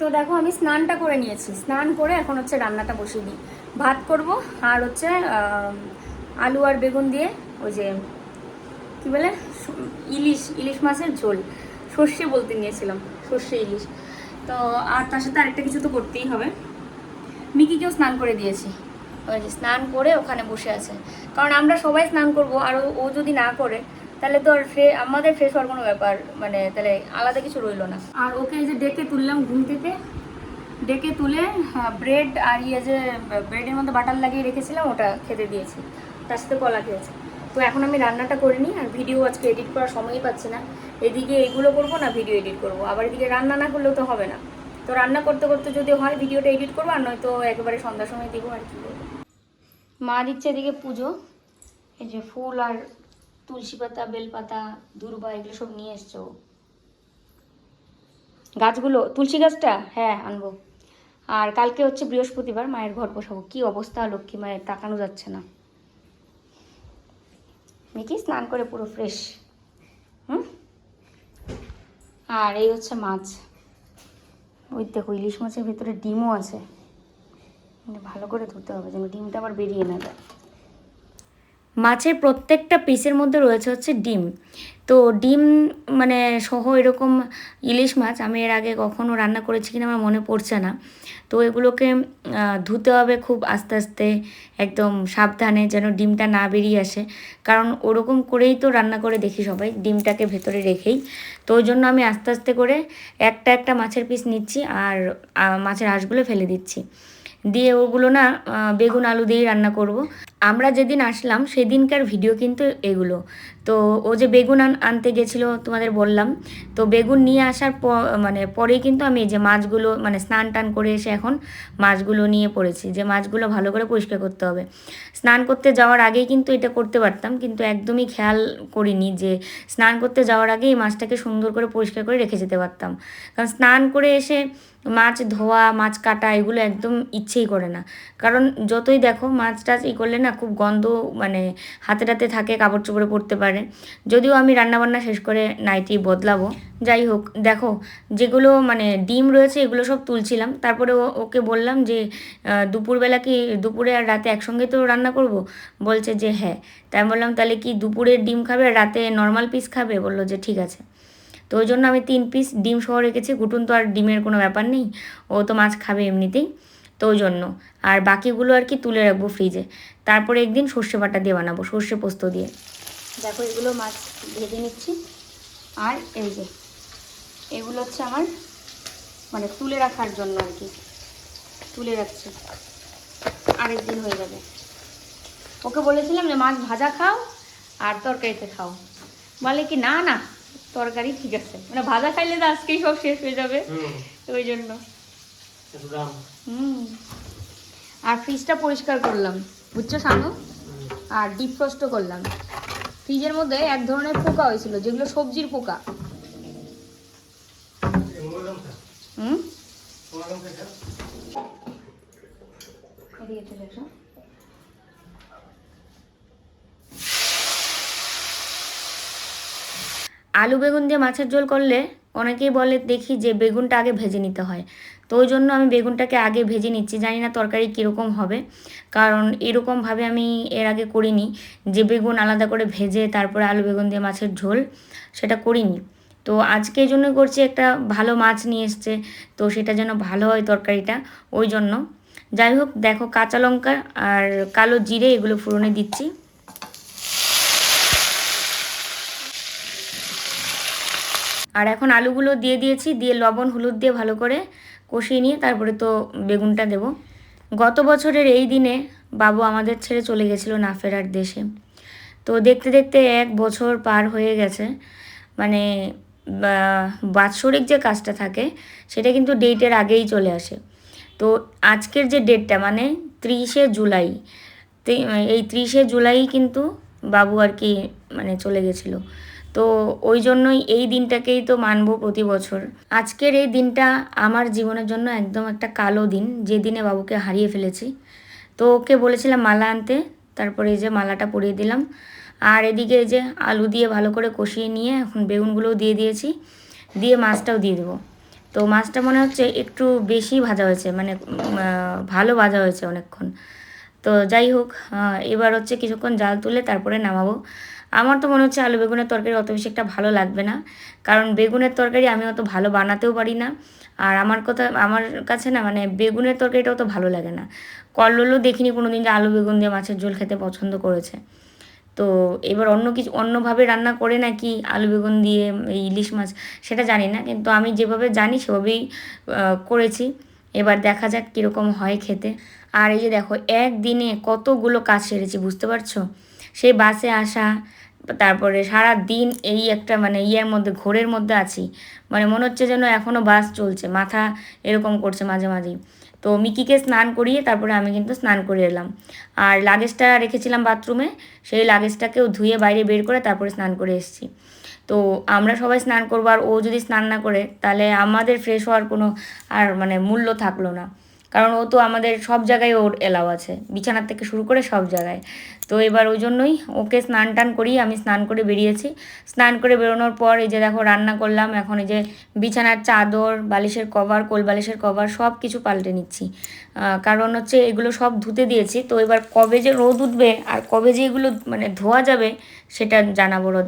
তো দেখো আমি স্নানটা করে নিয়েছি। স্নান করে এখন হচ্ছে রান্নাটা বসিয়ে দিই। ভাত করব আর হচ্ছে আলু আর বেগুন দিয়ে ওই যে, কি বলে? ইলিশ ইলিশ মাছের ঝোল। সর্ষে বলতে নিয়েছিলাম, সর্ষে ইলিশ। তো আর তার সাথে আরেকটা কিছু তো করতেই হবে। মিকিকেও স্নান করে দিয়েছি। ওই যে স্নান করে ওখানে বসে আছে। কারণ আমরা সবাই স্নান করব, আর ও- যদি না করে তাহলে তো আর ফ্রে আমাদের ফ্রেশ হওয়ার কোনো ব্যাপার মানে তাহলে আলাদা কিছু রইল না। আর ওকে এই যে ডেকে তুললাম ঘুম থেকে ডেকে তুলে ব্রেড আর ইয়ে যে ব্রেডের মধ্যে বাটার লাগিয়ে রেখেছিলাম ওটা খেতে দিয়েছি। তার সাথে কলা খেয়েছে। তো এখন আমি রান্নাটা করে নিই আর ভিডিও আজকে এডিট করার সময়ই পাচ্ছি না। এদিকে এগুলো করব না ভিডিও এডিট করব। আবার এদিকে রান্না না করলেও তো হবে না। তো রান্না করতে করতে যদি হয় ভিডিওটা এডিট করব আর নয়তো একেবারে সন্ধ্যার সময় দিব আর কি করব। মা দিচ্ছে এদিকে পুজো। এই যে ফুল আর তুলসী পাতা, বেলপাতা, দুর্বা এগুলো সব নিয়ে এসছো? গাছগুলো, তুলসী গাছটা? হ্যাঁ আনব। আর কালকে হচ্ছে বৃহস্পতিবার, মায়ের ঘর বসাবো। কি অবস্থা? লক্ষ্মী মায়ের তাকানো যাচ্ছে না। মেকি, স্নান করে পুরো ফ্রেশ হুম? আর এই হচ্ছে মাছ। ওই দেখো, ইলিশ মাছের ভিতরে ডিমও আছে। ভালো করে ধুতে হবে, যেন ডিমটা আবার বেরিয়ে না যায়। মাছের প্রত্যেকটা পিসের মধ্যে রয়েছে হচ্ছে ডিম। তো ডিম মানে সহ এরকম ইলিশ মাছ আমি এর আগে কখনো রান্না করেছি কিনা আমার মনে পড়ছে না। তো এগুলোকে ধুতে হবে খুব আস্তে আস্তে, একদম সাবধানে যেন ডিমটা না বেরিয়ে আসে। কারণ ওরকম করেই তো রান্না করে দেখি সবাই, ডিমটাকে ভেতরে রেখেই। তো ওই জন্য আমি আস্তে আস্তে করে একটা একটা মাছের পিস নিচ্ছি আর মাছের আঁশগুলো ফেলে দিচ্ছি। দিয়ে ওগুলো না বেগুন আলু দিয়েই রান্না করব। আমরা যেদিন আসলাম, সেদিনকার ভিডিও কিন্তু এগুলো। তো ও যে বেগুন আন- আনতে গেছিল তোমাদের বললাম, তো বেগুন নিয়ে আসার মানে পরেই কিন্তু আমি যে মাছগুলো মানে স্নান টান করে এসে এখন মাছগুলো নিয়ে পড়েছি, যে মাছগুলো ভালো করে পরিষ্কার করতে হবে। স্নান করতে যাওয়ার আগেই কিন্তু এটা করতে পারতাম, কিন্তু একদমই খেয়াল করিনি যে স্নান করতে যাওয়ার আগেই মাছটাকে সুন্দর করে পরিষ্কার করে রেখে যেতে পারতাম। কারণ স্নান করে এসে মাছ ধোয়া, মাছ কাটা এগুলো একদম ইচ্ছেই করে না। কারণ যতই দেখো মাছ টাছ ই করলে না খুব গন্ধ মানে হাতে টাতে থাকে, কাপড় চোপড়ে পড়তে পারে। যদিও আমি রান্নাবান্না শেষ করে নাইটি বদলাবো। যাই হোক, দেখো, যেগুলো মানে ডিম রয়েছে, এগুলো সব তুলছিলাম। তারপরে ওকে বললাম যে দুপুরবেলা কি দুপুরে আর রাতে একসঙ্গে তো রান্না করব? বলছে যে হ্যাঁ। তাই বললাম, তাহলে কি দুপুরের ডিম খাবে আর রাতে নর্মাল পিস খাবে? বলল যে, ঠিক আছে। তো ওই জন্য আমি তিন পিস ডিম সহ রেখেছি। গুটুন তো আর ডিমের কোনো ব্যাপার নেই। ও তো মাছ খাবে এমনিতেই। তো ওই জন্য। আর বাকিগুলো আর কি তুলে রাখব ফ্রিজে তারপরে একদিন সর্ষে বাটা দিয়ে বানাবো সর্ষে পোস্ত দিয়ে। দেখো এগুলো মাছ ভেজে নিচ্ছি। আর এই যে এগুলো হচ্ছে আমার মানে তুলে রাখার জন্য আর কি। তুলে রাখছি। আরেকদিন হয়ে যাবে। ওকে বলেছিলাম যে মাছ ভাজা খাও আর তরকারিতে খাও। বলে কি না না তরকারি ঠিক আছে। মানে ভাজা খাইলে তো আজকেই সব শেষ হয়ে যাবে। ওই জন্য। হুম। আর ফ্রিজটা পরিষ্কার করলাম বুঝছ শানু? আর ডিপ ফ্রস্টও করলাম। ফ্রিজের মধ্যে এক ধরনের পোকা হয়েছিল যেগুলো সবজির পোকা। হুম? আলু বেগুন দিয়ে মাছের ঝোল করলে অনেকেই বলে দেখি যে বেগুনটা আগে ভেজে নিতে হয়। তো ওই জন্য আমি বেগুনটাকে আগে ভেজে নিচ্ছি। জানি না তরকারি কীরকম হবে। কারণ এরকমভাবে আমি এর আগে করিনি যে বেগুন আলাদা করে ভেজে তারপরে আলু বেগুন দিয়ে মাছের ঝোল সেটা করিনি। তো আজকে জন্য করছি একটা ভালো মাছ নিয়ে এসছে, তো সেটা যেন ভালো হয় তরকারিটা ওই জন্য। যাই হোক, দেখো কাঁচা লঙ্কা আর কালো জিরে এগুলো ফোড়নে দিচ্ছি। আর এখন আলুগুলো দিয়ে দিয়েছি, দিয়ে লবণ, হলুদ দিয়ে ভালো করে কষিয়ে নিয়ে তারপরে তো বেগুনটা দেব। গত বছরের এই দিনে বাবু আমাদের ছেড়ে চলে গেছিল না ফেরার দেশে। তো দেখতে দেখতে এক বছর পার হয়ে গেছে। মানে বাৎসরিক যে কাজটা থাকে, সেটা কিন্তু ডেটের আগেই চলে আসে। তো আজকের যে ডেটটা মানে ত্রিশে জুলাই এই ত্রিশে জুলাই কিন্তু বাবু আর কি মানে চলে গেছিল। তো ওই জন্যই এই দিনটাকেই তো মানব প্রতি বছর। আজকের এই দিনটা আমার জীবনের জন্য একদম একটা কালো দিন, যে দিনে বাবুকে হারিয়ে ফেলেছি। তো ওকে বলেছিলাম মালা আনতে, তারপরে এই যে মালাটা পরিয়ে দিলাম। আর এদিকে এই যে আলু দিয়ে ভালো করে কষিয়ে নিয়ে এখন বেগুনগুলোও দিয়ে দিয়েছি, দিয়ে মাছটাও দিয়ে দেবো। তো মাছটা মনে হচ্ছে একটু বেশি ভাজা হয়েছে মানে ভালো ভাজা হয়েছে অনেকক্ষণ। তো যাই হোক এবার হচ্ছে কিছুক্ষণ জাল তুলে তারপরে নামাবো। আমার তো মনে হচ্ছে আলু বেগুনের তরকারি অত বেশি একটা ভালো লাগবে না। কারণ বেগুনের তরকারি আমি অত ভালো বানাতেও পারি না। আর আমার কথা, আমার কাছে না মানে বেগুনের তরকারিটা তো ভালো লাগে না। কল্লোলও দেখিনি কোনো দিন যে আলু বেগুন দিয়ে মাছের ঝোল খেতে পছন্দ করেছে। তো এবার অন্য কিছু, অন্যভাবে রান্না করে নাকি আলু বেগুন দিয়ে এই ইলিশ মাছ, সেটা জানি না। কিন্তু আমি যেভাবে জানি সেভাবেই করেছি। এবার দেখা যাক কীরকম হয় খেতে। আর এই যে দেখো, একদিনে কতগুলো কাজ সেরেছি, বুঝতে পারছ? সেই বাসে আসা তারপরে সারা দিন এই একটা মানে ইয়ের মধ্যে, ঘোরের মধ্যে আছি। মানে মনে হচ্ছে যেন এখনও বাস চলছে, মাথা এরকম করছে মাঝে মাঝেই। তো মিকিকে স্নান করিয়ে তারপরে আমি কিন্তু স্নান করে এলাম। আর লাগেজটা রেখেছিলাম বাথরুমে, সেই লাগেজটাকেও ধুয়ে বাইরে বের করে তারপরে স্নান করে এসেছি। তো আমরা সবাই স্নান করব, আর ও যদি স্নান না করে, তাহলে আমাদের ফ্রেশ হওয়ার কোনো আর মানে মূল্য থাকল না। কারণ ও তো আমাদের সব জায়গায় ওর এলাও আছে। বিছানার থেকে শুরু করে সব জায়গায়। তো এবার ওই জন্যই ওকে স্নান টান করি আমি স্নান করে বেরিয়েছি। স্নান করে বেরোনোর পর এই যে দেখো রান্না করলাম, এখন এই যে বিছানার চাদর, বালিশের কভার, কোল বালিশের কভার সব কিছু পাল্টে নিচ্ছি। কারণ হচ্ছে এগুলো সব ধুতে দিয়েছি। তো এবার কবে যে রোদ উঠবে আর কবে যে এগুলো মানে ধোয়া যাবে সেটা জানা বড়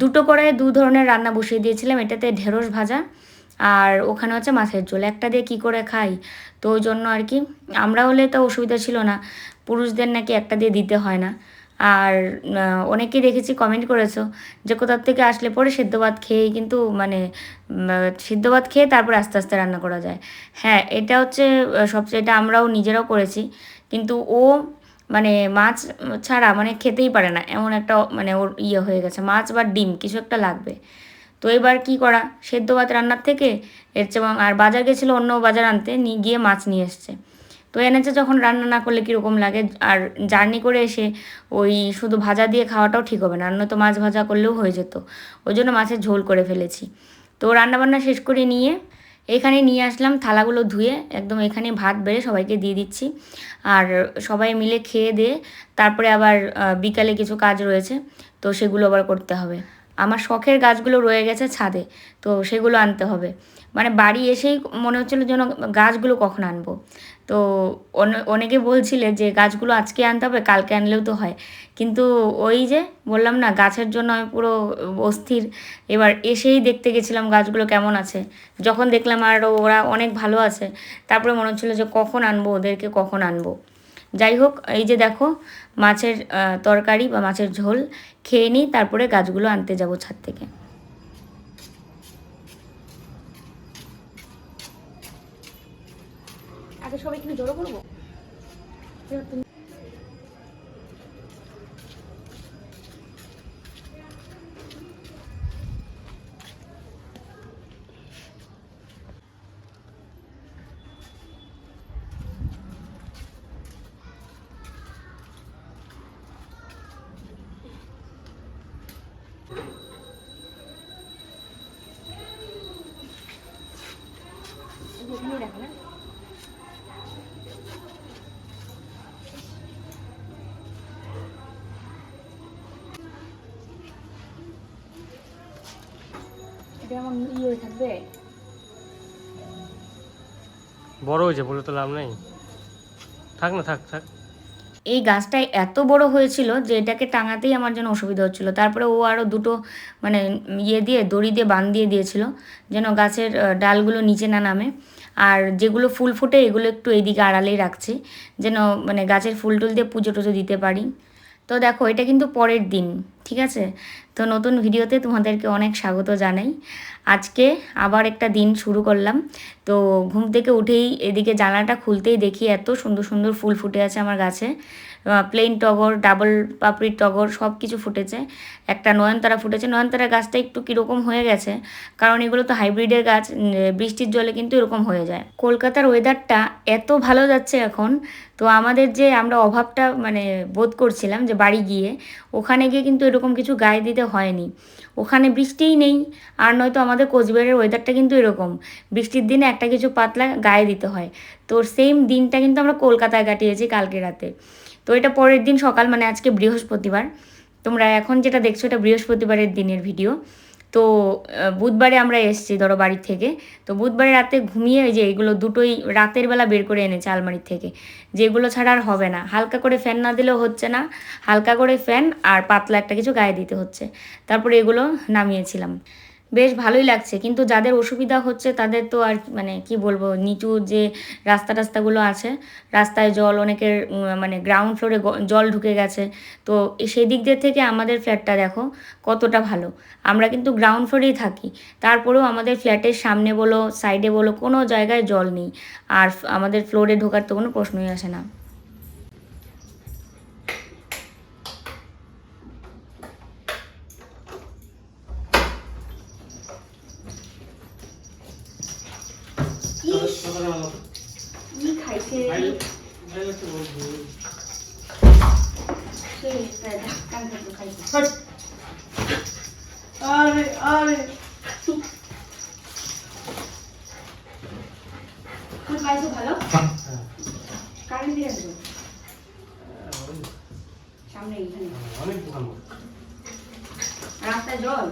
দুটো কড়াইয়ে দু ধরনের রান্না বসিয়ে দিয়েছিলাম, এটাতে ঢেঁড়স ভাজা আর ওখানে হচ্ছে মাছের ঝোল। একটা দিয়ে কি করে খাই? তো ওই জন্য আর কি। আমরা হলে তো অসুবিধা ছিল না, পুরুষদের নাকি একটা দিয়ে দিতে হয় না। আর অনেকেই দেখেছি কমেন্ট করেছ যে কোথার থেকে আসলে পরে সেদ্ধ ভাত খেয়েই কিন্তু মানে সিদ্ধ ভাত খেয়ে তারপর আস্তে আস্তে রান্না করা যায়। হ্যাঁ এটা হচ্ছে সবচেয়ে এটা আমরাও নিজেরাও করেছি। কিন্তু ও মানে মাছ ছাড়া মানে খেতেই পারে না। এমন একটা মানে ওর ইয়ে হয়ে গেছে, মাছ বা ডিম, কিছু একটা লাগবে। তো এবার কি করা? সেদ্ধ ভাত রান্নার থেকে এর চেয়ে আর বাজার গেছিল অন্য বাজার আনতে নিয়ে গিয়ে মাছ নিয়ে এসছে। তো এনেছে যখন রান্না না করলে কীরকম লাগে? আর জার্নি করে এসে ওই শুধু ভাজা দিয়ে খাওয়াটাও ঠিক হবে না, আর নয়তো মাছ ভাজা করলেও হয়ে যেত। ওই জন্য মাছের ঝোল করে ফেলেছি। তো রান্নাবান্না শেষ করে নিয়ে এখানে নিয়ে আসলাম থালাগুলো ধুয়ে, একদম এখানে ভাত বেড়ে সবাইকে দিয়ে দিচ্ছি। আর সবাই মিলে খেয়ে দিয়ে তারপরে আবার বিকালে কিছু কাজ রয়েছে, তো সেগুলো আবার করতে হবে। আমার শখের গাছগুলো রয়ে গেছে ছাদে, তো সেগুলো আনতে হবে। মানে বাড়ি এসেই মনে হচ্ছিল যেন গাছগুলো কখন আনব। তো অনে- অনেকে বলছিলে যে গাছগুলো আজকে আনতে হবে, কালকে আনলেও তো হয়। কিন্তু ওই যে বললাম না, গাছের জন্য আমি পুরো অস্থির। এবার এসেই দেখতে গেছিলাম গাছগুলো কেমন আছে। যখন দেখলাম আর ওরা অনেক ভালো আছে, তারপরে মনে হচ্ছিল যে কখন আনব, ওদেরকে কখন আনব। যাই হোক, এই যে দেখো, মাছের তরকারি বা মাছের ঝোল খেয়ে নিই, তারপরে গাছগুলো আনতে যাব ছাদ থেকে। আগে সবাই কিন্তু জড়ো করব? এখানেই রাখো না এটা এমন ই হয়ে থাকবে। বড় হয়েছে বলে তো লাভ নেই। থাক না থাক থাক। এই গাছটা এত বড় হয়েছিল যে এটাকে টাঙাতেই আমার জন্য অসুবিধা হচ্ছিল। তারপরে ও আরও দুটো মানে ইয়ে দিয়ে দড়ি দিয়ে বান দিয়ে দিয়েছিল যেন গাছের ডালগুলো নিচে না নামে। আর যেগুলো ফুল ফুটে এগুলো একটু এইদিকে আড়ালেই রাখছি যেন মানে গাছের ফুল টুল দিয়ে পুজো টুজো দিতে পারি। তো দেখো এটা কিন্তু পরের দিন। ঠিক আছে? তো নতুন ভিডিওতে তোমাদেরকে অনেক স্বাগত জানাই। আজকে আবার একটা দিন শুরু করলাম। তো ঘুম থেকে উঠেই এদিকে জানালাটা খুলতেই দেখি এত সুন্দর সুন্দর ফুল ফুটে আছে আমার গাছে। প্লেন টগর ডাবল পাপড়ির টগর সব কিছু ফুটেছে। একটা নয়নতারা ফুটেছে। নয়নতারা গাছটা একটু কীরকম হয়ে গেছে, কারণ এগুলো তো হাইব্রিডের গাছ বৃষ্টির জলে কিন্তু এরকম হয়ে যায়। কলকাতার ওয়েদারটা এত ভালো যাচ্ছে এখন, তো আমাদের যে আমরা অভাবটা মানে বোধ করছিলাম যে বাড়ি গিয়ে ওখানে গিয়ে কিন্তু এরকম কিছু গায়ে দিতে হয়নি। ওখানে বৃষ্টিই নেই, আর নয়তো আমাদের কোচবিহারের ওয়েদারটা কিন্তু এরকম। বৃষ্টির দিনে একটা কিছু পাতলা গায়ে দিতে হয়। তো সেম দিনটা কিন্তু আমরা কলকাতায় কাটিয়েছি কালকে রাতে। তো এটা পরের দিন সকাল মানে আজকে বৃহস্পতিবার। তোমরা এখন যেটা দেখছ, এটা বৃহস্পতিবারের দিনের ভিডিও তো বুধবারে আমরা এসেছি ধরো বাড়ি থেকে। তো বুধবারে রাতে ঘুমিয়ে ওই যে এগুলো দুটোই রাতের বেলা বের করে এনেছে আলমারির থেকে। যেগুলো ছাড়া আর হবে না। হালকা করে ফ্যান না দিলেও হচ্ছে না। হালকা করে ফ্যান আর পাতলা একটা কিছু গায়ে দিতে হচ্ছে। তারপরে এগুলো নামিয়েছিলাম। বেশ ভালোই লাগছে। কিন্তু যাদের অসুবিধা হচ্ছে তাদের তো আর মানে কি বলব, নিচু যে রাস্তা টাস্তাগুলো আছে, রাস্তায় জল অনেকের মানে গ্রাউন্ড ফ্লোরে জল ঢুকে গেছে। তো সেই দিক দিয়ে থেকে আমাদের ফ্ল্যাটটা দেখো কতটা ভালো। আমরা কিন্তু গ্রাউন্ড ফ্লোরেই থাকি। তারপরেও আমাদের ফ্ল্যাটের সামনে বলো সাইডে বলো, কোনো জায়গায় জল নেই। আর আমাদের ফ্লোরে ঢোকার তো কোনো প্রশ্নই আসে না। কি খাইছে আরে আরে খাইছো ভালো কারেন্ট দিয়ে আসব সামনে অনেক রাস্তায় জল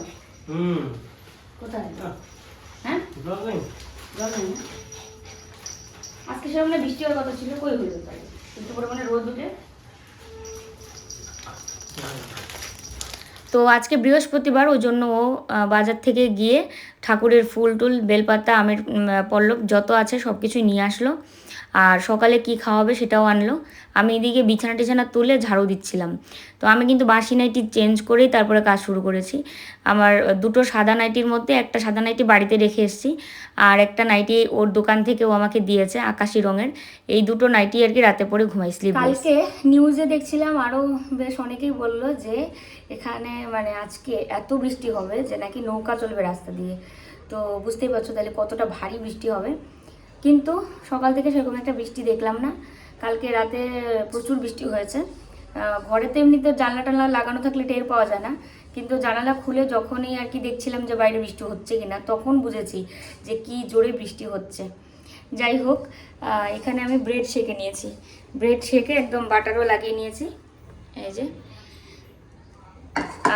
হুম। কোথায়? হ্যাঁ? জল নেই। জল নেই? আজকে সেরকম না বৃষ্টি হওয়ার কথা ছিল, কই হয়ে তাই একটু পরিমাণে রোদ উঠে। তো আজকে বৃহস্পতিবার, ওই জন্য ও বাজার থেকে গিয়ে ঠাকুরের ফুল টুল, বেলপাতা, আমের পল্লব যত আছে সব কিছুই নিয়ে আসলো। আর সকালে কি খাওয়াবে সেটাও আনলো। আমি এদিকে বিছানা টিছানা তুলে ঝাড়ু দিচ্ছিলাম। তো আমি কিন্তু বাসি নাইটি চেঞ্জ করেই তারপরে কাজ শুরু করেছি। আমার দুটো সাদা নাইটির মধ্যে একটা সাদা নাইটি বাড়িতে রেখে এসেছি আর একটা নাইটি ওর দোকান থেকে ও আমাকে দিয়েছে আকাশি রঙের। এই দুটো নাইটি আর কি রাতে পরে ঘুমাই কালকে নিউজে দেখছিলাম আরও বেশ অনেকেই বলল যে এখানে মানে আজকে এত বৃষ্টি হবে যে নাকি নৌকা চলবে রাস্তা দিয়ে। তো বুঝতেই পারছ তাহলে কতটা ভারী বৃষ্টি হবে। কিন্তু সকাল থেকে সেরকম একটা বৃষ্টি দেখলাম না। কালকে রাতে প্রচুর বৃষ্টি হয়েছে। ঘরে তো এমনিতে জানলা টানলা লাগানো থাকলে টের পাওয়া যায় না। কিন্তু জানালা খুলে যখনই আর কি দেখছিলাম যে বাইরে বৃষ্টি হচ্ছে কিনা, তখন বুঝেছি যে কি জোরে বৃষ্টি হচ্ছে। যাই হোক এখানে আমি ব্রেড শেকে নিয়েছি। ব্রেড শেকে একদম বাটারও লাগিয়ে নিয়েছি। এই যে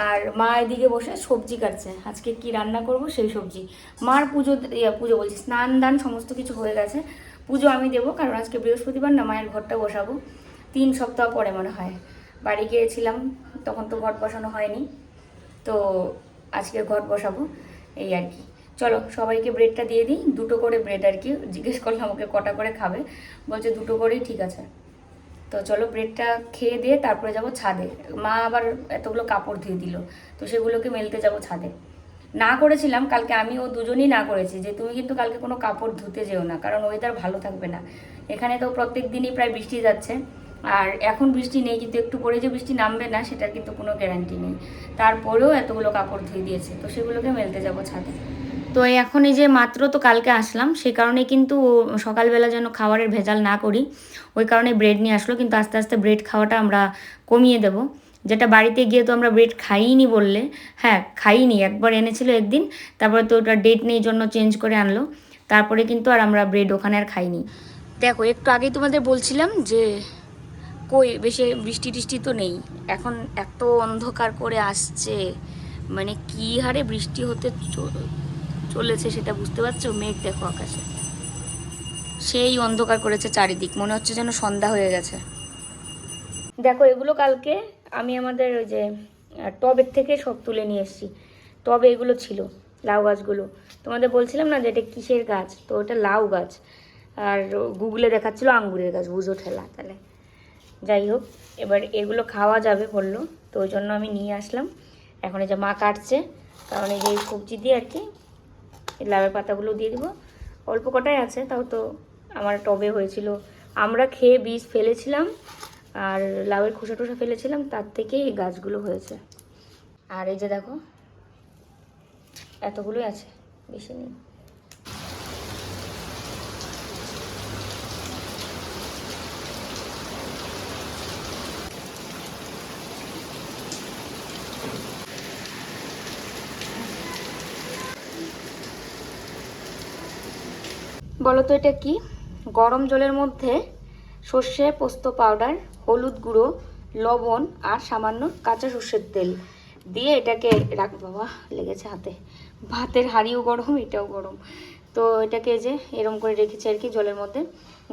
আর মা এদিকে বসে সবজি কাটছে। আজকে কি রান্না করব? সেই সবজি। মার পুজো পুজো বলছি, স্নান দান সমস্ত কিছু হয়ে গেছে। পুজো আমি দেবো, কারণ আজকে বৃহস্পতিবার না মায়ের ঘরটা বসাবো। তিন সপ্তাহ পরে মনে হয়। বাড়ি গিয়েছিলাম, তখন তো ঘট বসানো হয়নি। তো আজকে ঘট বসাবো, এই আর কি। চলো, সবাইকে ব্রেডটা দিয়ে দিই। দুটো করে ব্রেড আর কি। জিজ্ঞেস করলাম, ওকে কটা করে খাবে? বলছে, দুটো করেই ঠিক আছে। তো চলো ব্রেডটা খেয়ে দিয়ে তারপরে যাব ছাদে। মা আবার এতগুলো কাপড় ধুয়ে দিল, তো সেগুলোকে মেলতে যাব ছাদে। না করেছিলাম, কালকে আমি ও দুজনেই না করেছি, যে তুমি কিন্তু কালকে কোনো কাপড় ধুতে যেও না, কারণ ওয়েদার ভালো থাকবে না। এখানে তো প্রত্যেক দিনই প্রায় বৃষ্টি যাচ্ছে, আর এখন বৃষ্টি নেই, কিন্তু একটু পরে যে বৃষ্টি নামবে না, সেটার কিন্তু কোনো গ্যারান্টি নেই। তারপরেও এতগুলো কাপড় ধুয়ে দিয়েছে, তো সেগুলোকে মেলতে যাব ছাদে। তো এখন এই যে মাত্র তো কালকে আসলাম সেই কারণে কিন্তু সকালবেলা যেন খাবারের ভেজাল না করি। ওই কারণে ব্রেড নিয়ে আসলো, কিন্তু আস্তে আস্তে ব্রেড খাওয়াটা আমরা কমিয়ে দেব। যেটা বাড়িতে গিয়ে তো আমরা ব্রেড খাইনি বললে হ্যাঁ খাইনি একবার এনেছিল একদিন, তারপরে তো ওটা ডেট নেই জন্য চেঞ্জ করে আনলো। তারপরে কিন্তু আর আমরা ব্রেড ওখানে আর খাইনি। দেখো, একটু আগেই তোমাদের বলছিলাম যে, কই, বেশি বৃষ্টি টিষ্টি তো নেই। এখন এত অন্ধকার করে আসছে মানে কি হারে বৃষ্টি হতে চলেছে সেটা বুঝতে পারছ? মেঘ দেখো আকাশে। সেই অন্ধকার করেছে চারিদিক। মনে হচ্ছে যেন সন্ধ্যা হয়ে গেছে। দেখো, এগুলো কালকে আমি আমাদের ওই যে টবের থেকে সব তুলে নিয়ে এসেছি। টবে এগুলো ছিল, লাউ গাছগুলো। তোমাদের বলছিলাম না যে এটা কিসের গাছ? তো ওটা লাউ গাছ। আর গুগলে দেখাচ্ছিল আঙ্গুরের গাছ, বুঝো ঠেলা তাহলে। যাই হোক, এবার এগুলো খাওয়া যাবে বলল। তো ওই জন্য আমি নিয়ে আসলাম। এখন এই যে মা কাটছে, কারণ এই যে সবজি দিয়ে আর কি লাউয়ের পাতাগুলো দিয়ে দিব। অল্প কটাই আছে, তাও তো আমার টবে হয়েছিল। আমরা খেয়ে বীজ ফেলেছিলাম, আর লাউয়ের খোসা টোসা ফেলেছিলাম, তার থেকে এই গাছগুলো হয়েছে। আর এই যে দেখো, এতগুলোই আছে, বেশি নেই। বলো তো এটা কি? গরম জলের মধ্যে সর্ষে, পোস্ত পাউডার হলুদ গুঁড়ো, লবণ আর সামান্য কাঁচা সর্ষের তেল দিয়ে এটাকে রাখ, বাবা, লেগেছে হাতে। ভাতের হাঁড়িও গরম, এটাও গরম। তো এটাকে যে এরম করে রেখেছি আর কি জলের মধ্যে,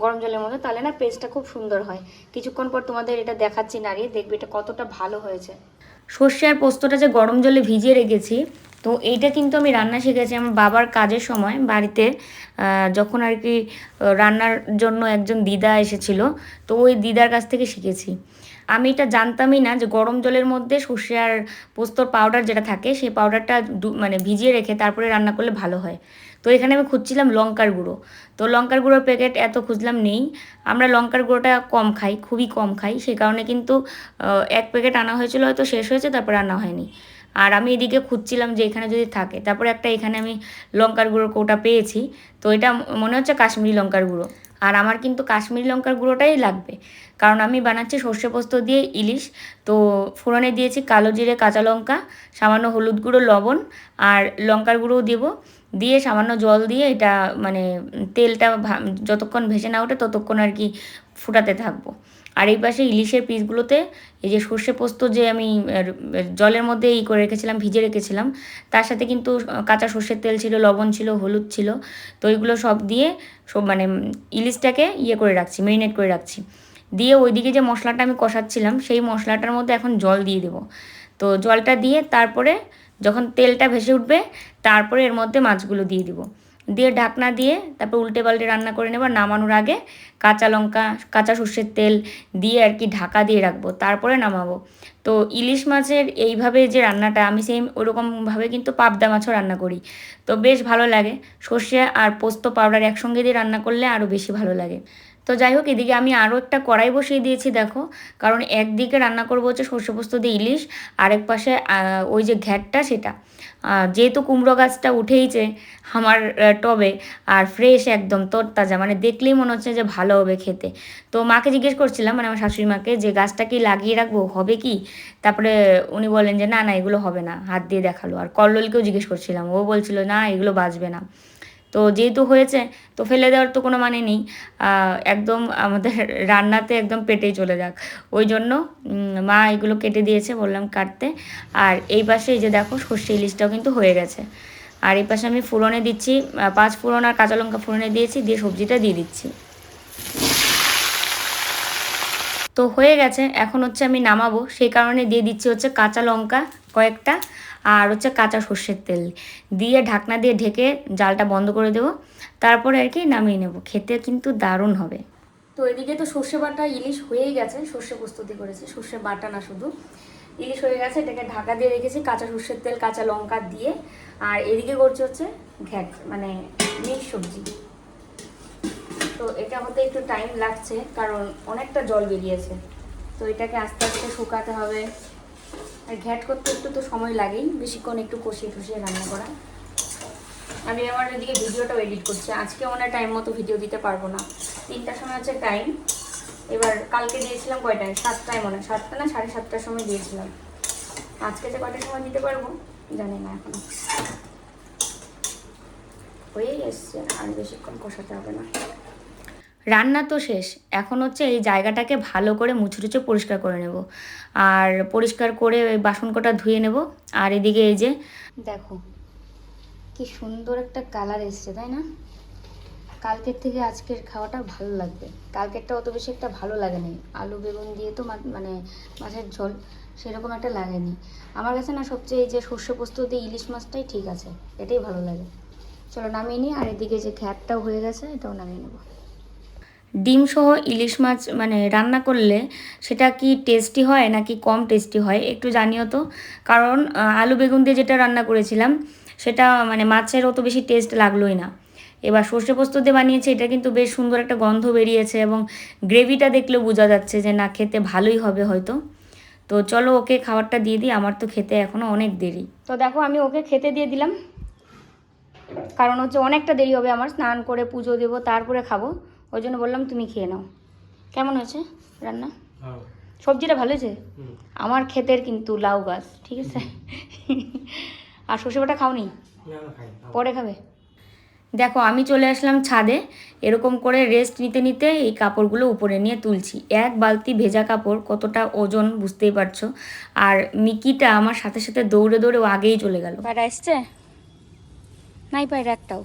গরম জলের মধ্যে। তাহলে না পেস্টটা খুব সুন্দর হয়। কিছুক্ষণ পর তোমাদের এটা দেখাচ্ছি, নাড়িয়ে দেখবে এটা কতটা ভালো হয়েছে। সর্ষে আর পোস্তটা যে গরম জলে ভিজিয়ে রেখেছি তো এইটা কিন্তু আমি রান্না শিখেছি আমার বাবার কাজের সময় বাড়িতে যখন আর কি রান্নার জন্য একজন দিদা এসেছিল, তো ওই দিদার কাছ থেকে শিখেছি। আমি এটা জানতামই না যে গরম জলের মধ্যে সর্ষে আর পোস্তর পাউডার যেটা থাকে, সেই পাউডারটা মানে ভিজিয়ে রেখে তারপরে রান্না করলে ভালো হয়। তো এখানে আমি খুঁজছিলাম লঙ্কার গুঁড়ো। তো লঙ্কার গুঁড়োর প্যাকেট এত খুঁজলাম নেই। আমরা লঙ্কার গুঁড়োটা কম খাই, খুবই কম খাই। সে কারণে কিন্তু এক প্যাকেট আনা হয়েছিল, হয়তো শেষ হয়েছে, তারপর আনা হয়নি। আর আমি এদিকে খুঁজছিলাম যে এখানে যদি থাকে। তারপরে একটা এখানে আমি লঙ্কার গুঁড়োর কৌটা পেয়েছি। তো এটা মনে হচ্ছে কাশ্মীরি লঙ্কার গুঁড়ো। আর আমার কিন্তু কাশ্মীরি লঙ্কার গুঁড়োটাই লাগবে। কারণ আমি বানাচ্ছি সর্ষে পোস্ত দিয়ে ইলিশ। তো ফোড়নে দিয়েছি কালো জিরে, কাঁচা লঙ্কা, সামান্য হলুদ গুঁড়ো, লবণ আর লঙ্কার গুঁড়োও দেবো। দিয়ে সামান্য জল দিয়ে এটা মানে তেলটা যতক্ষণ ভেসে না ওঠে ততক্ষণ আর কি ফুটাতে থাকব। আর এই পাশে ইলিশের পিসগুলোতে এই যে সর্ষে পোস্ত যে আমি জলের মধ্যে ই করে রেখেছিলাম, ভিজে রেখেছিলাম, তার সাথে কিন্তু কাঁচা সর্ষের তেল ছিল, লবণ ছিল, হলুদ ছিল, তো এইগুলো সব দিয়ে সব মানে ইলিশটাকে ইয়ে করে রাখছি মেরিনেট করে রাখছি। দিয়ে ওইদিকে যে মশলাটা আমি কষাচ্ছিলাম, সেই মশলাটার মধ্যে এখন জল দিয়ে দেবো। তো জলটা দিয়ে তারপরে যখন তেলটা ভেসে উঠবে, তারপরে এর মধ্যে মাছগুলো দিয়ে দিব। দিয়ে ঢাকনা দিয়ে তারপর উল্টে পাল্টে রান্না করে নেব। নামানোর আগে কাঁচা লঙ্কা, কাঁচা সর্ষের তেল দিয়ে আর কি ঢাকা দিয়ে রাখব, তারপরে নামাবো। তো ইলিশ মাছের এইভাবে যে রান্নাটা, আমি সেম ওরকমভাবে কিন্তু পাবদা মাছও রান্না করি। তো বেশ ভালো লাগে। সর্ষে আর পোস্ত পাউডার একসঙ্গে দিয়ে রান্না করলে আরও বেশি ভালো লাগে। তো যাই হোক, এদিকে আমি আরও একটা কড়াই বসিয়ে দিয়েছি, দেখো। কারণ একদিকে রান্না করব হচ্ছে সর্ষে পোস্ত দিয়ে ইলিশ, আরেক পাশে ওই যে ঘ্যাটটা সেটা। যেহেতু কুমড়ো গাছটা উঠেইছে আমার টবে আর ফ্রেশ একদম তরতাজা মানে দেখলেই মনে হচ্ছে যে ভালো হবে খেতে। তো মাকে জিজ্ঞেস করছিলাম মানে আমার শাশুড়ি মাকে, যে গাছটা কি লাগিয়ে রাখব, হবে কি? তারপরে উনি বলেন যে, না না, এগুলো হবে না। হাত দিয়ে দেখাল। আর কল্লোলকেও জিজ্ঞেস করছিলাম, ও বলছিল, না, এগুলো বাঁচবে না। তো যেহেতু হয়েছে, তো ফেলে দেওয়ার তো কোনো মানে নেই। একদম আমাদের রান্নাতে একদম পেটেই চলে যাক। ওই জন্য মা এগুলো কেটে দিয়েছে বললাম কাটতে। আর এই পাশে এই যে দেখো সর্ষে ইলিশটাও কিন্তু হয়ে গেছে। আর এই পাশে আমি ফোড়নে দিচ্ছি পাঁচ ফোড়ন আর কাঁচা লঙ্কা ফোড়নে দিয়েছি, দিয়ে সবজিটা দিয়ে দিচ্ছি। তো হয়ে গেছে, এখন হচ্ছে আমি নামাবো। সেই কারণে দিয়ে দিচ্ছি হচ্ছে কাঁচা লঙ্কা কয়েকটা। আর হচ্ছে কাঁচা সর্ষের তেল। দিয়ে ঢাকনা দিয়ে ঢেকে জালটা বন্ধ করে দেবো। তারপরে আর কি নামিয়ে নেব। খেতে কিন্তু দারুণ হবে। তো এদিকে তো সর্ষে বাটা ইলিশ হয়েই গেছে, সর্ষে প্রস্তুতি করেছি, সর্ষে বাটা না শুধু। ইলিশ হয়ে গেছে, এটাকে ঢাকা দিয়ে রেখেছি, কাঁচা সর্ষের তেল, কাঁচা লঙ্কা দিয়ে। আর এদিকে করছে হচ্ছে ঘ্যাট মানে মিক্স সবজি। তো এটা হতে একটু টাইম লাগছে, কারণ অনেকটা জল বেরিয়েছে। তো এটাকে আস্তে আস্তে শুকাতে হবে। আর ঘ্যাট করতে একটু তো সময় লাগেই, বেশিক্ষণ একটু কষিয়ে টষিয়ে রান্না করা। আমি আমার এদিকে ভিডিওটাও এডিট করছি, আজকে মনে টাইম মতো ভিডিও দিতে পারব না। তিনটার সময় হচ্ছে টাইম এবার কালকে দিয়েছিলাম কয়টায়? সাতটায় মনে হয়। সাতটা না, সাড়ে সাতটার সময় দিয়েছিলাম। আজকে যে কয়টার সময় দিতে পারব, জানি না এখনও। হয়েই এসছে, আর বেশিক্ষণ কষাতে হবে না। রান্না তো শেষ। এখন হচ্ছে এই জায়গাটাকে ভালো করে মুছড়ুচে পরিষ্কার করে নেব। আর পরিষ্কার করে ওই বাসন কটা ধুয়ে নেব। আর এদিকে এই যে দেখো, কি সুন্দর একটা কালার এসছে, তাই না? কালকের থেকে আজকের খাওয়াটা ভালো লাগবে। কালকেরটা অত বেশি একটা ভালো লাগেনি। আলু, বেগুন দিয়ে তো মানে মাছের ঝোল সেরকম একটা লাগেনি। আমার কাছে না সবচেয়ে এই যে সর্ষে পোস্ত দিয়ে ইলিশ মাছটাই ঠিক আছে, এটাই ভালো লাগে। চলো নামিয়ে নিই, আর এদিকে যে ঘ্যাটটাও হয়ে গেছে, এটাও নামিয়ে নেব। ডিম সহ ইলিশ মাছ মানে রান্না করলে সেটা কি টেস্টি হয় নাকি কম টেস্টি হয় একটু জানিও তো। কারণ আলু বেগুন দিয়ে যেটা রান্না করেছিলাম, সেটা মানে মাছের অত বেশি টেস্ট লাগলোই না। এবার সর্ষে পোস্ত দিয়ে বানিয়েছে, এটা কিন্তু বেশ সুন্দর একটা গন্ধ বেরিয়েছে এবং গ্রেভিটা দেখলেও বোঝা যাচ্ছে যে না, খেতে ভালোই হবে হয়তো। তো চলো ওকে খাবারটা দিয়ে দিই, আমার তো খেতে এখনও অনেক দেরি। তো দেখো, আমি ওকে খেতে দিয়ে দিলাম। কারণ হচ্ছে অনেকটা দেরি হবে, আমার স্নান করে পুজো দেবো, তারপরে খাব। ওই জন্য বললাম তুমি খেয়ে নাও। কেমন হয়েছে রান্না? সবজিটা ভালো হয়েছে? আমার ক্ষেতের কিন্তু লাউ গাছ ঠিক আছে? আর সর্ষে বাটা খাওনি পরে খাবে? দেখো আমি চলে আসলাম ছাদে এরকম করে রেস্ট নিতে নিতে এই কাপড়গুলো উপরে নিয়ে তুলছি। এক বালতি ভেজা কাপড় কতটা ওজন বুঝতেই পারছ? আর মিকিটা আমার সাথে সাথে দৌড়ে দৌড়ে ও আগেই চলে গেল। পায়রা এসছে? নাই পায়রা একটাও।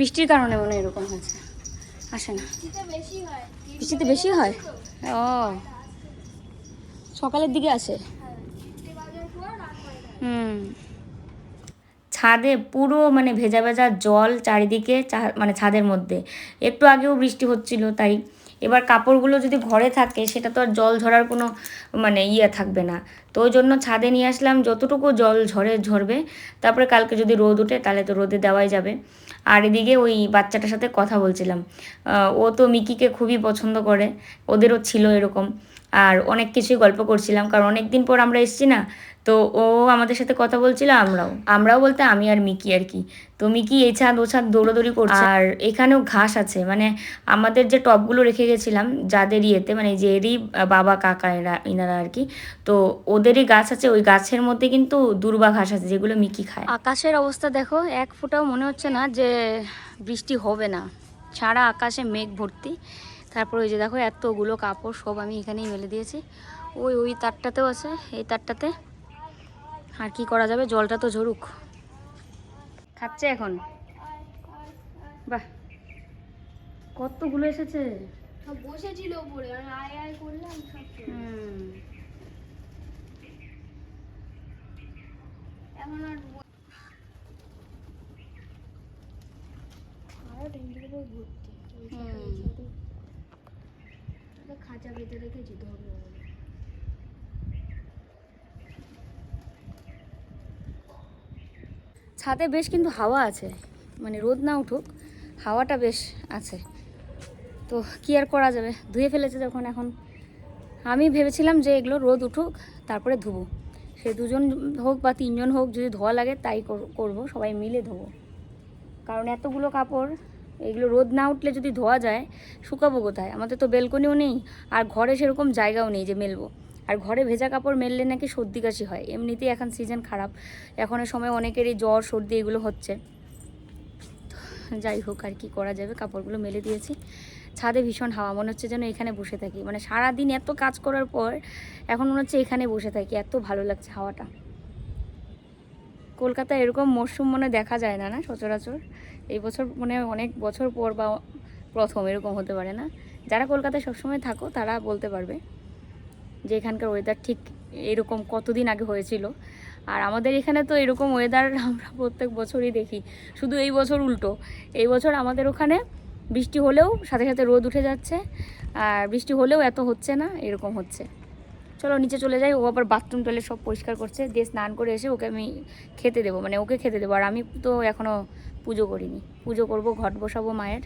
বৃষ্টির কারণে মনে এরকম হয়েছে। আসে না। বৃষ্টিতে বেশি হয়? ও। সকালের দিকে আসে? হুম। ছাদে পুরো মানে ভেজা ভেজা জল চারিদিকে মানে ছাদের মধ্যে। একটু আগেও বৃষ্টি হচ্ছিল, তাই এবার কাপড়গুলো যদি ঘরে থাকে, সেটা তো আর জল ঝরার কোনো মানে ইয়ে থাকবে না। তো ওই জন্য ছাদে নিয়ে আসলাম, যতটুকু জল ঝরে, ঝরবে, তারপরে কালকে যদি রোদ ওঠে, তাহলে তো রোদে দেওয়াই যাবে। আর এদিকে ওই বাচ্চাটার সাথে কথা বলছিলাম। ও তো মিকিকে খুবই পছন্দ করে, ওদেরও ছিল এরকম। আর অনেক কিছুই গল্প করছিলাম, কারণ অনেক দিন পর আমরা এসেছি না, তো ও আমাদের সাথে কথা বলছিল, আমরাও। আমরাও বলতে আমি আর মিকি আর কি। তো মিকি এই ছাদ, ও ছাদ দৌড়াদৌড়ি করছে। আর এখানেও ঘাস আছে মানে আমাদের যে টবগুলো রেখে গেছিলাম, যাদের ইয়েতে মানে যে এরই বাবা, কাকা এরা এনারা আর কি, তো ওদেরই গাছ আছে, ওই গাছের মধ্যে কিন্তু দুর্বা ঘাস আছে, যেগুলো মিকি খায়। আকাশের অবস্থা দেখো, এক ফোঁটাও মনে হচ্ছে না যে বৃষ্টি হবে না। সারা আকাশে মেঘ ভর্তি। তারপর ওই যে দেখো এতগুলো কাপড় সব আমি এখানেই মেলে দিয়েছি। ওই ওই তারটাতেও আছে এই তারটাতে। আর কি করা যাবে? জলটা তো ঝরুক। খাচ্ছে এখন? বাহ! কতগুলো এসেছে? বসেছিল উপরে আয় আয় করলাম সব চলে গেলো। হুম। এখন আর আরও ট্যাঙ্কির উপর ভর্তি ওই সাথে ওই হুম। সাথে। ওটা খাঁচা বেঁধে রেখেছি ধরবো। ছাদে বেশ কিন্তু হাওয়া আছে মানে রোদ না উঠুক, হাওয়াটা বেশ আছে। তো কি আর করা যাবে? ধুয়ে ফেলেছে যখন এখন। আমি ভেবেছিলাম যে এগুলো রোদ উঠুক, তারপরে ধুবো। সে দুজন হোক বা তিনজন হোক যদি ধোয়া লাগে, তাই কর- করব, সবাই মিলে ধোবো। কারণ এতগুলো কাপড় এগুলো রোদ না উঠলে যদি ধোয়া যায়, শুকাবো কোথায়? আমাদের তো বেলকনিও নেই, আর ঘরে সেরকম জায়গাও নেই যে মেলবো। আর ঘরে ভেজা কাপড় মেললে নাকি সর্দি কাশি হয়, এমনিতেই এখন সিজন খারাপ। এখনের সময় অনেকেরই জ্বর, সর্দি এগুলো হচ্ছে। যাই হোক, আর কি করা যাবে? কাপড়গুলো মেলে দিয়েছি। ছাদে ভীষণ হাওয়া, মনে হচ্ছে যেন এখানে বসে থাকি। মানে সারাদিন এত কাজ করার পর, এখন মনে হচ্ছে এখানে বসে থাকি। এত ভালো লাগছে হাওয়াটা। কলকাতায় এরকম মরশুম মনে দেখা যায় না না? সচরাচর। এই বছর মনে অনেক বছর পর বা প্রথম এরকম হতে পারে না। যারা কলকাতায় সবসময় থাকো, তারা বলতে পারবে যে এখানকার ওয়েদার ঠিক এরকম কতদিন আগে হয়েছিল। আর আমাদের এখানে তো এরকম ওয়েদার আমরা প্রত্যেক বছরই দেখি। শুধু এই বছর উল্টো। এই বছর আমাদের ওখানে বৃষ্টি হলেও সাথে সাথে রোদ উঠে যাচ্ছে। আর বৃষ্টি হলেও এত হচ্ছে না, এরকম হচ্ছে। চলো নিচে চলে যাই, ও আবার বাথরুম টয়লেট সব পরিষ্কার করছে, দিয়ে স্নান করে এসে ওকে আমি খেতে দেবো মানে ওকে খেতে দেবো, আর আমি তো এখনও পুজো করিনি। পুজো করব, ঘট বসাবো মায়ের।